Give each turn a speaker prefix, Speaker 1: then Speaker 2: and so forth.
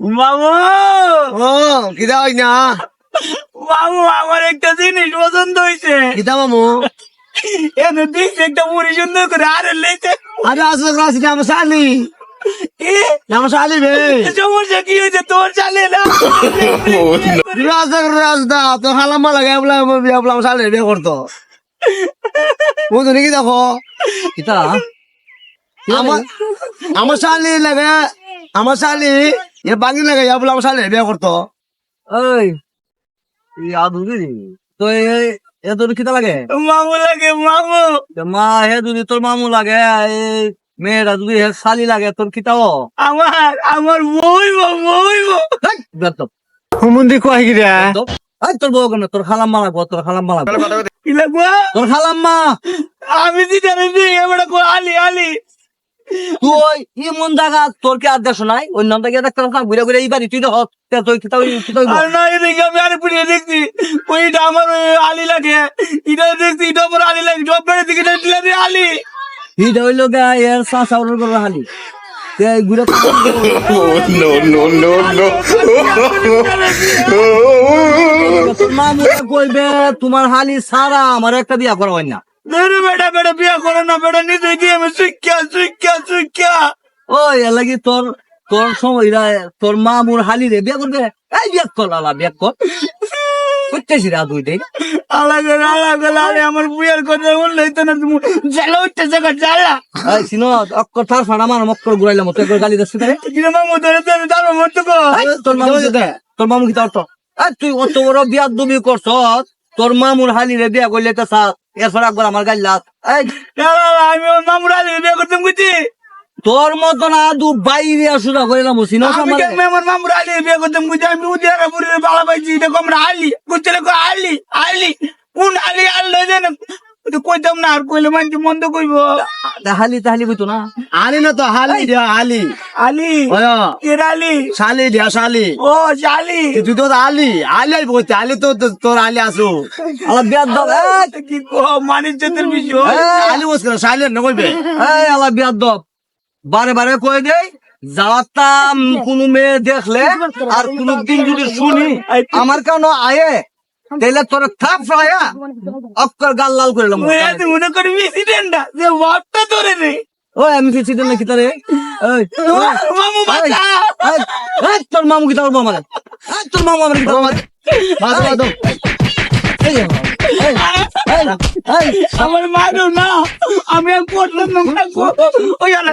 Speaker 1: মামু!
Speaker 2: ও কিদা হই না
Speaker 1: মামু আমার একটা জিনিস পছন্দ হয়েছে
Speaker 2: কিদা মামু?
Speaker 1: এনে দিচ্ছে একটা মুড়ি সুন্দর করে আরে লেছে
Speaker 2: আরে আসলে রাসি নাম সালি
Speaker 1: এ,
Speaker 2: নাম সালি বে।
Speaker 1: সমস্যা কি হয়েছে তোর চালে না?
Speaker 2: রাস্তা রাস্তা তো হালাম্মা লাগে বলে বিয়া বলে সালি বিয়ে করতো। তো নাকি দেখো? কিতা? আমার আমার শালি লাগে আমার শালি। এ বাঙি লাগে ইয়া বলে আমার শালি বিয়ে করতো।
Speaker 3: ওই আদুরি তো এ তোর কিতা লাগে?
Speaker 1: মামু লাগে মামু।
Speaker 3: মা হে যদি তোর মামু লাগে মেয়েরা যদি হে শালি লাগে তোর কিতাও
Speaker 1: আমার আমার বইব বইব
Speaker 3: বেতব
Speaker 2: হুমুন্দি কয় কি রে
Speaker 3: এই তোর বউ কেন তোর খালাম্মা লাগবো তোর খালাম্মা লাগবো
Speaker 1: কি। লাগবো
Speaker 3: তোর খালাম্মা
Speaker 1: আমি দিতে আলি আলি।
Speaker 3: তুই ইমন জায়গা তোর কি আদেশ নাই? অন্য জায়গায় দেখতে না ঘুরে ঘুরে এই বাড়ি তুই তো হত তুই কিতা কিতা
Speaker 1: আর না এদিকে আমি আরে দেখছি। ওইটা আমার ওই আলি লাগে। এটা দেখছি এটা আমার আলি লাগে। বেড়ে দিকে দিলে রে আলি।
Speaker 3: হিটা হইল গা এর ঘুরে
Speaker 4: no, no, no.
Speaker 3: কইবে তোমার হালি সারা আমার একটা বিয়া করা হয় না।
Speaker 1: ধরে বেটা বেটা বিয়া করে না বেটা নিজে গিয়ে আমি শিক্ষা শিক্ষা শিক্ষা।
Speaker 3: ওই এর লাগি তোর তোর সময় তোর মামুর হালি রে বিয়া করবে? এই বিয়া কর আলা বিয়া কর। করতেছি রা দুই দিন।
Speaker 1: আলাদা আলাদা আলি আমার বিয়ার কথা বললেই তো না তুমি। জ্বালা উঠতে জায়গা জ্বালা।
Speaker 3: এই সিনো অক্কর থার ফাড়া মার মক্কর ঘুরাইলাম তো একবার গালি দিচ্ছি তারে
Speaker 1: কিরে মামু ধরে ধরে তার মতো কো
Speaker 3: এই, তোর মামু কি তোর মামু কি এই তুই অত বড় বিয়া দুবি করছ তোর মামুর হালি রে বিয়া করলে তো সাত এরপর একবার আমার গাড়ি লাত
Speaker 1: আমি ওর মামুর রে বিয়া করতাম বুঝছি?
Speaker 3: তোর মতো না দু বাইরে আসুরা করে না
Speaker 1: আমি না আমার মামুর রে বিয়া করতাম বুঝছি? আমি উদিয়ারা পুরীর বালা পাইছি এটা আমরা আলি বুঝছিলে দেখো আলি আলি কোন আলি আল্লাহ জানে ওটা কইতাম না আর কইলে মানছি মন্দ কইব।
Speaker 3: হালি তাহালি বইতো না?
Speaker 2: আলি না তো হালি দিয়া আলি।
Speaker 1: আলি এর আলি।
Speaker 2: শালি দিয়া শালি।
Speaker 1: ও শালি।
Speaker 2: তুই তো আলি আলি আই বলতে আলি তো তোর আলি আসু।
Speaker 3: আলা বিয়া দাও এই।
Speaker 1: কি কো মানিস জাতের বিষয়?
Speaker 2: আলি বস করে শালি না কইবে?
Speaker 3: এই আলা বিয়ার দব বারে বারে কয়ে দেই যাওয়াতাম কোন মেয়ে দেখলে আর কোন দিন যদি শুনি আমার কেন আয়ে? তাহলে তোর থাপ ফ্রায়া অক্কর গাল লাল করে
Speaker 1: এত মনে করি যে ওয়াটটা ধরে রে।
Speaker 3: ওই আমি ওই
Speaker 1: মামু বাঁচা
Speaker 3: ওই, তোর মামু কি তোর মামা তোর মামু আমার মামা
Speaker 2: বাদ বাদ
Speaker 3: এই, এই, এই, এই,
Speaker 1: আমার মারো না আমি করলাম না ওই আলা